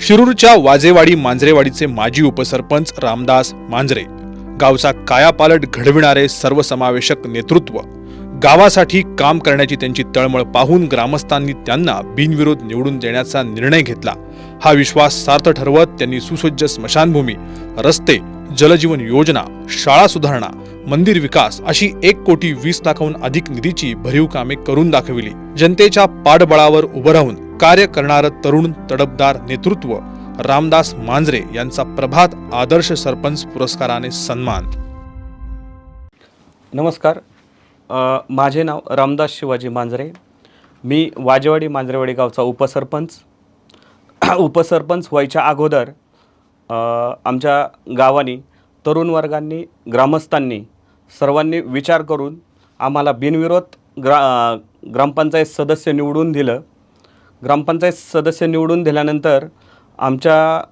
शिरूरच्या वाजेवाडी मांजरेवाडीचे माजी उपसरपंच रामदास मांजरे गावचा कायापालट घडविणारे सर्वसमावेशक नेतृत्व गावासाठी काम करण्याची त्यांची तळमळ पाहून ग्रामस्थांनी त्यांना बिनविरोध निवडून देण्याचा निर्णय घेतला. हा विश्वास सार्थ ठरवत त्यांनी सुसज्ज स्मशानभूमी रस्ते जलजीवन योजना शाळा सुधारणा मंदिर विकास अशी एक कोटी वीस लाखाहून अधिक निधीची भरीव कामे करून दाखविली. जनतेच्या पाठबळावर उभं राहून कार्य करणारं तरुण तडपदार नेतृत्व रामदास मांजरे यांचा प्रभात आदर्श सरपंच पुरस्काराने सन्मान. नमस्कार. अ, माझे नाव रामदास शिवाजी मांजरे. मी वाजेवाडी मांजरेवाडी गावचा उपसरपंच. उपसरपंच व्हायच्या अगोदर अ, आमच्या गावानी तरुण वर्गांनी ग्रामस्थांनी सर्वांनी विचार करून आम्हाला बिनविरोध ग्रा अ, ग्रामपंचायत सदस्य निवडून दिलं. ग्रामपंचायत सदस्य निवडून दिल्यानंतर आमच्या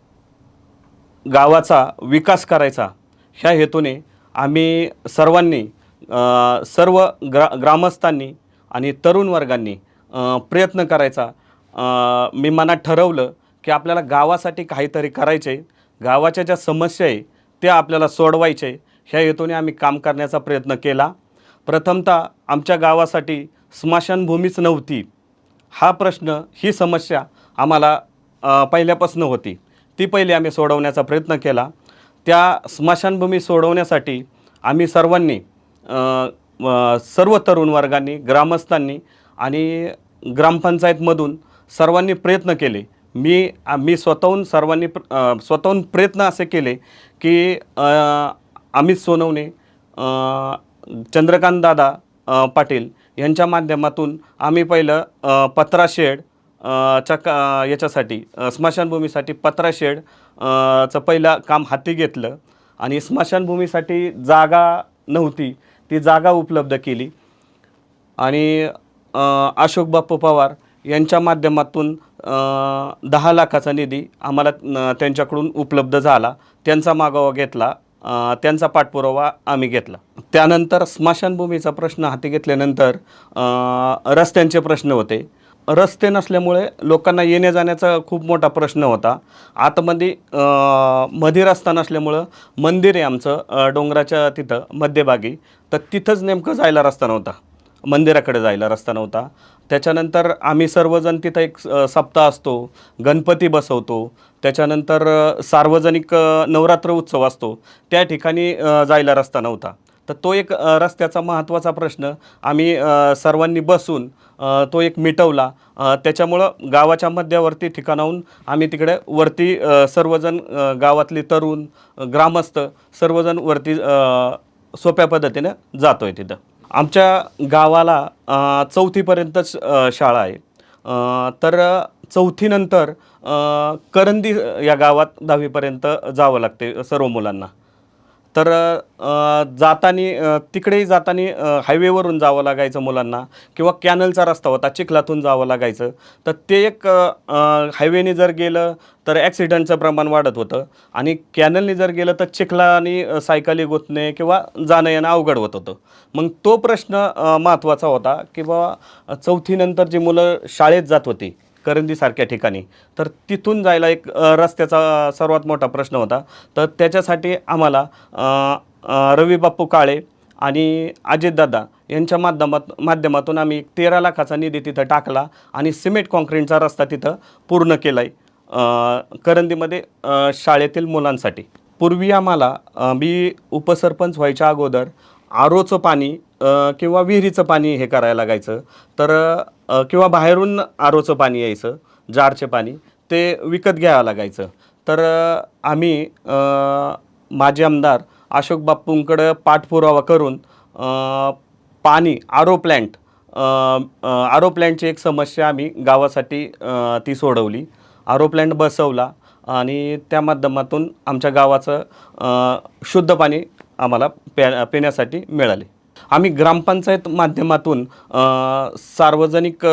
गावाचा विकास करायचा ह्या हेतूने आम्ही सर्वांनी सर्व ग्रा ग्रामस्थांनी आणि तरुण वर्गांनी प्रयत्न करायचा. मी मनात ठरवलं की आपल्याला गावासाठी काहीतरी करायचे गावाच्या ज्या समस्या आहे त्या आपल्याला सोडवायचे. ह्या हेतूने आम्ही काम करण्याचा प्रयत्न केला. प्रथमतः आमच्या गावासाठी स्मशानभूमीच नव्हती. हा प्रश्न ही समस्या आम्हाला पहिल्यापासून होती. ती पहिले आम्ही सोडवण्याचा प्रयत्न केला. त्या स्मशानभूमी सोडवण्यासाठी आम्ही सर्वांनी सर्व तरुण वर्गांनी ग्रामस्थांनी आणि ग्रामपंचायतमधून सर्वांनी प्रयत्न केले. मी मी स्वतःहून सर्वांनी प्र- स्वतःहून प्रयत्न असे केले की अमित सोनवणे चंद्रकांत दादा पाटील यांच्या माध्यमातून आम्ही पहिलं पत्रा शेड च्या का याच्यासाठी स्मशानभूमीसाठी पत्रा शेड चं पहिलं काम हाती घेतलं. आणि स्मशानभूमीसाठी जागा नव्हती ती जागा उपलब्ध केली. आणि अशोक बाप्पू पवार यांच्या माध्यमातून दहा लाखाचा निधी आम्हाला त्यांच्याकडून उपलब्ध झाला. त्यांचा मागोवा घेतला. त्यांचा पाठपुरावा आम्ही घेतला. त्यानंतर स्मशानभूमीचा प्रश्न हाती घेतल्यानंतर रस्त्यांचे प्रश्न होते. रस्ते नसल्यामुळे लोकांना येण्या जाण्याचा खूप मोठा प्रश्न होता. आतमध्ये मध्ये रस्ता नसल्यामुळं मंदिर आहे आमचं डोंगराच्या तिथं मध्यभागी. तर तिथंच नेमकं जायला रस्ता नव्हता. मंदिराकडे जायला रस्ता नव्हता. त्याच्यानंतर आम्ही सर्वजण तिथं एक सप्ताह असतो. गणपती बसवतो. त्याच्यानंतर सार्वजनिक नवरात्र उत्सव असतो. त्या ठिकाणी जायला रस्ता नव्हता. तर तो एक रस्त्याचा महत्त्वाचा प्रश्न. आम्ही सर्वांनी बसून तो एक मिटवला. त्याच्यामुळं गावाच्या मध्यावरती ठिकाणाहून आम्ही तिकडे वरती सर्वजण गावातले तरुण ग्रामस्थ सर्वजण वरती सोप्या पद्धतीनं जातो आहे तिथं. आमच्या गावाला चौथीपर्यंतच शाळा आहे. तर चौथीनंतर करंदी या गावात दहावीपर्यंत जावं लागते सर्व मुलांना. तर जाताना जातानी तिकडेही जातानी हायवेवरून जावं लागायचं मुलांना किंवा कॅनलचा रस्ता होता चिखलातून जावं लागायचं. तर ते एक हायवेने जर गेलं तर ॲक्सिडेंटचं प्रमाण वाढत होतं आणि कॅनलने जर गेलं तर चिखलाने सायकली गुतणे किंवा जाणं येणं अवघड होत होतं. मग तो प्रश्न महत्त्वाचा होता की बाबा चौथीनंतर जी मुलं शाळेत जात होती करंदीसारख्या ठिकाणी. तर तिथून जायला एक रस्त्याचा सर्वात मोठा प्रश्न होता. तर त्याच्यासाठी आम्हाला रवी बाप्पू काळे आणि अजितदादा यांच्या माध्यमात माध्यमातून आम्ही एक तेरा लाखाचा निधी तिथं टाकला आणि सिमेंट कॉन्क्रीटचा रस्ता तिथं पूर्ण केला आहे करंदीमध्ये शाळेतील मुलांसाठी. पूर्वी आम्हाला मी उपसरपंच व्हायच्या अगोदर आरोचं पाणी किंवा विहिरीचं पाणी हे करायला लागायचं. तर किंवा बाहेरून आरोचं पाणी यायचं जारचे पाणी ते विकत घ्यावं लागायचं. तर आम्ही माजी आमदार अशोक बाप्पूंकडं पाठपुरावा करून पाणी आरो प्लॅन्ट आरो प्लॅन्टची एक समस्या आम्ही गावासाठी ती सोडवली. आरो प्लॅन्ट बसवला आणि त्या माध्यमातून आमच्या गावाचं शुद्ध पाणी आम्हाला प्या पिण्यासाठी मिळाले. आम्ही ग्रामपंचायत माध्यमातून सार्वजनिक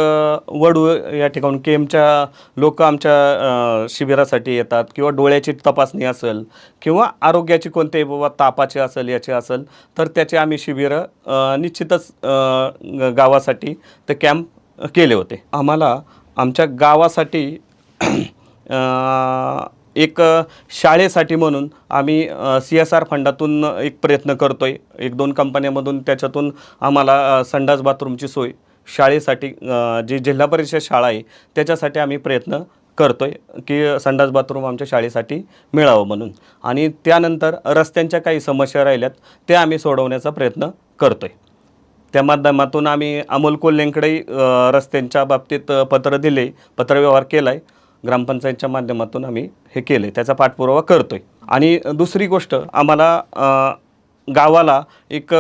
वडू या ठिकाणी केमच्या लोक आमच्या शिबिरासाठी येतात किंवा डोळ्याची तपासणी असेल किंवा आरोग्याची कोणतेही बाबा तापाचे असेल याचे असेल तर त्याचे आम्ही शिबिरं निश्चितच ग- गावासाठी ते कॅम्प केले होते. आम्हाला आमच्या गावासाठी एक शाळेसाठी म्हणून आम्ही सी एस आर फंडातून एक प्रयत्न करतो आहे एक दोन कंपन्यामधून त्याच्यातून आम्हाला संडास बाथरूमची सोय शाळेसाठी जी जिल्हा परिषद शाळा आहे त्याच्यासाठी आम्ही प्रयत्न करतो आहे की संडास बाथरूम आमच्या शाळेसाठी मिळावं म्हणून. आणि त्यानंतर रस्त्यांच्या काही समस्या राहिल्यात त्या आम्ही सोडवण्याचा प्रयत्न करतो आहे त्या माध्यमातून आम्ही अमोल कोल्हेंकडे रस्त्यांच्या बाबतीत पत्र दिले पत्रव्यवहार केला आहे ग्रामपंचायतच्या माध्यमातून आम्ही हे केले. त्याचा पाठपुरावा करतो आहे आणि दुसरी गोष्ट आम्हाला गावाला एक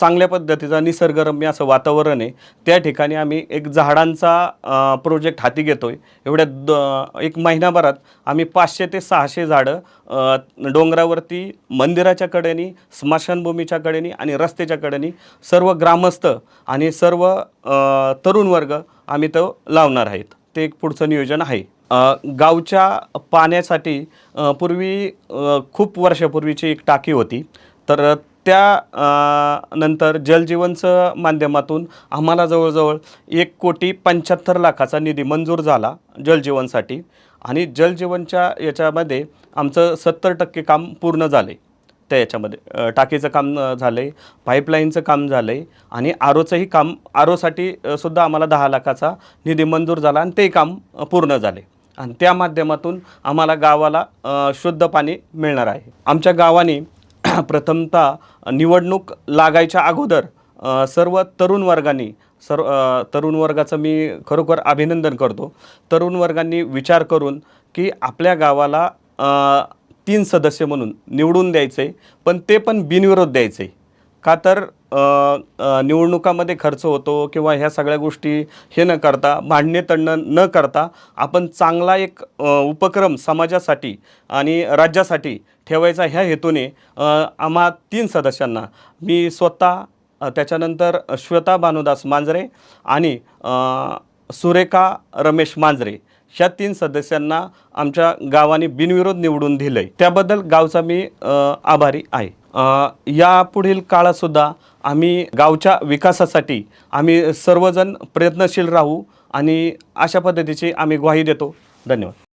चांगल्या पद्धतीचा निसर्गरम्य असं वातावरण आहे. त्या ठिकाणी आम्ही एक झाडांचा प्रोजेक्ट हाती घेतो आहे एवढ्या द एक महिनाभरात आम्ही पाचशे ते सहाशे झाडं डोंगरावरती मंदिराच्या कडेनी स्मशानभूमीच्या कडेनी आणि रस्त्याच्या कडेनी सर्व ग्रामस्थ आणि सर्व तरुण वर्ग आम्ही तो लावणार आहेत. ते एक पुढचं नियोजन आहे. गावच्या पाण्यासाठी पूर्वी खूप वर्षापूर्वीची एक टाकी होती. तर त्या नंतर जलजीवनचं माध्यमातून आम्हाला जवळजवळ एक कोटी पंच्याहत्तर लाखाचा निधी मंजूर झाला जलजीवनसाठी. आणि जलजीवनच्या याच्यामध्ये आमचं सत्तर टक्के काम पूर्ण झाले. त्या याच्यामध्ये टाकीचं काम झालं आहे पाईपलाईनचं काम झालं आहे आणि आरोचंही काम आरोसाठी सुद्धा आम्हाला दहा लाखाचा निधी मंजूर झाला आणि ते काम पूर्ण झाले. आणि त्या माध्यमातून आम्हाला गावाला शुद्ध पाणी मिळणार आहे. आमच्या गावाने प्रथमतः निवडणूक लागायच्या अगोदर सर्व तरुण वर्गांनी सर्व तरुण वर्गाचं मी खरोखर अभिनंदन करतो. तरुण वर्गांनी विचार करून की आपल्या गावाला तीन सदस्य म्हणून निवडून द्यायचे पण ते पण बिनविरोध द्यायचे. का तर निवडणुकामध्ये खर्च होतो किंवा ह्या सगळ्या गोष्टी हे न करता भांडणे तणणं न करता आपण चांगला एक उपक्रम समाजासाठी आणि राज्यासाठी ठेवायचा ह्या हेतूने आम्हा तीन सदस्यांना मी स्वतः त्याच्यानंतर श्वेता भानुदास मांजरे आणि सुरेखा रमेश मांजरे ह्या तीन सदस्यांना आमच्या गावाने बिनविरोध निवडून दिलं आहे त्याबद्दल गावचा मी आभारी आहे. यापुढील काळातसुद्धा आम्ही गावच्या विकासासाठी आम्ही सर्वजण प्रयत्नशील राहू आणि अशा पद्धतीची आम्ही ग्वाही देतो. धन्यवाद.